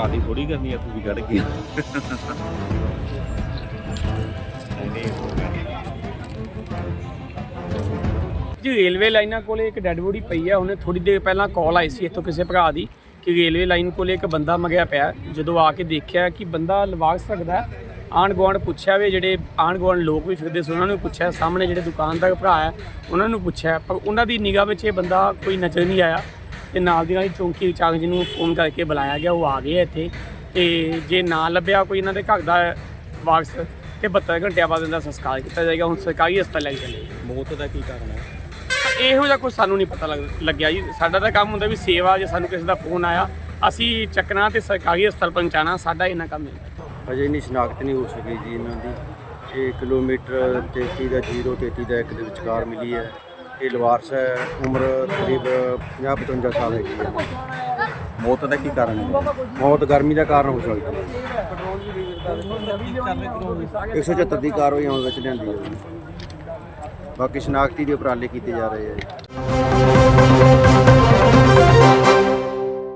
ਕਾਦੀ ਥੋੜੀ ਕਰਨੀ ਆ, ਤੁਸੀਂ ਕੱਢ ਕੇ। ਜੀ ਰੇਲਵੇ ਲਾਈਨਾਂ ਕੋਲੇ ਇੱਕ ਡੈੱਡ ਬੋਡੀ ਪਈ ਹੈ ਉਹਨੇ ਥੋੜੀ ਦੇਰ ਪਹਿਲਾਂ ਕਾਲ ਆਈ ਸੀ ਇੱਥੋਂ ਕਿਸੇ ਭਰਾ ਦੀ ਕਿ ਰੇਲਵੇ ਲਾਈਨ ਕੋਲੇ ਇੱਕ ਬੰਦਾ ਮਗਿਆ ਪਿਆ ਜਦੋਂ ਆ ਕੇ ਦੇਖਿਆ ਕਿ ਬੰਦਾ ਲਵਾਗ ਸਕਦਾ ਹੈ, ਆਂਢ ਗੁਆਂਢ ਪੁੱਛਿਆ ਵੀ ਜਿਹੜੇ ਆਂਢ ਗੁਆਂਢ ਲੋਕ ਵੀ ਫਿਰਦੇ ਸੀ, ਉਹਨਾਂ ਨੂੰ ਪੁੱਛਿਆ, ਸਾਹਮਣੇ ਜਿਹੜੇ ਦੁਕਾਨਦਾਰ ਭਰਾ ਹੈ, ਉਹਨਾਂ ਨੂੰ ਪੁੱਛਿਆ, ਪਰ ਉਹਨਾਂ ਦੀ ਨਿਗਾਹ ਵਿੱਚ ਇਹ ਬੰਦਾ ਕੋਈ ਨਜ਼ਰ ਨਹੀਂ ਆਇਆ। ਤੇ ਨਾਲ ਦੀ ਨਾਲ ਹੀ ਚੌਂਕੀ ਇੰਚਾਰਜ ਨੂੰ ਫੋਨ ਕਰਕੇ ਬੁਲਾਇਆ ਗਿਆ ਉਹ ਆ ਗਏ ਇੱਥੇ। ਤੇ ਜੇ ਨਾ ਲੱਭਿਆ ਕੋਈ ਇਹਨਾਂ ਦੇ ਘਰ ਦਾ ਵਾਰਸ ਤੇ 72 ਘੰਟਿਆਂ ਬਾਅਦ ਇਹਦਾ ਸੰਸਕਾਰ ਕੀਤਾ ਜਾਏਗਾ। ਹੁਣ ਸਰਕਾਰੀ ਹਸਪਤਾਲ ਲੈ ਕੇ ਚੱਲੇ। ਮੌਤ ਦਾ ਕੀ ਕਾਰਨ ਹੈ? ਇਹੋ ਜਿਹਾ ਕੁਝ ਸਾਨੂੰ ਨਹੀਂ ਪਤਾ ਲੱਗ- ਲੱਗਿਆ ਜੀ। ਸਾਡਾ ਤਾਂ ਕੰਮ ਹੁੰਦਾ ਵੀ ਸੇਵਾ ਜੇ ਸਾਨੂੰ ਕਿਸੇ ਦਾ ਫੋਨ ਆਇਆ ਅਸੀਂ ਚੱਕਣਾ ਤੇ ਸਰਕਾਰੀ ਹਸਪਤਾਲ ਪਹੁੰਚਾਣਾ ਸਾਡਾ ਇਹਨਾਂ ਕੰਮ ਹੈ ਅਜੇ ਇੰਨੀ ਸ਼ਨਾਖਤ ਨਹੀਂ ਹੋ ਸਕੀ ਜੀ ਇਹਨਾਂ ਦੀ। ਇਹ ਕਿਲੋਮੀਟਰ 33 ਦਾ 033 ਦਾ ਇੱਕ ਦੇ ਵਿਚਕਾਰ ਮਿਲੀ ਹੈ। ਇਹ ਲਵਾਰਸ ਹੈ ਉਮਰ ਕਰੀਬ 50 55 ਸਾਲ ਹੈਗੀ ਹੈ। ਮੌਤ ਦਾ ਕੀ ਕਾਰਨ ਹੈ? ਮੌਤ ਗਰਮੀ ਦਾ ਕਾਰਨ ਹੋ ਸਕਦਾ ਹੈ। 174 ਦੀ ਕਾਰਵਾਈ ਆਉਣ ਵਿੱਚ ਲਿਆਂਦੀ ਹੈ। ਬਾਕੀ ਸ਼ਨਾਖਤੀ ਦੇ ਉਪਰਾਲੇ ਕੀਤੇ ਜਾ ਰਹੇ ਆ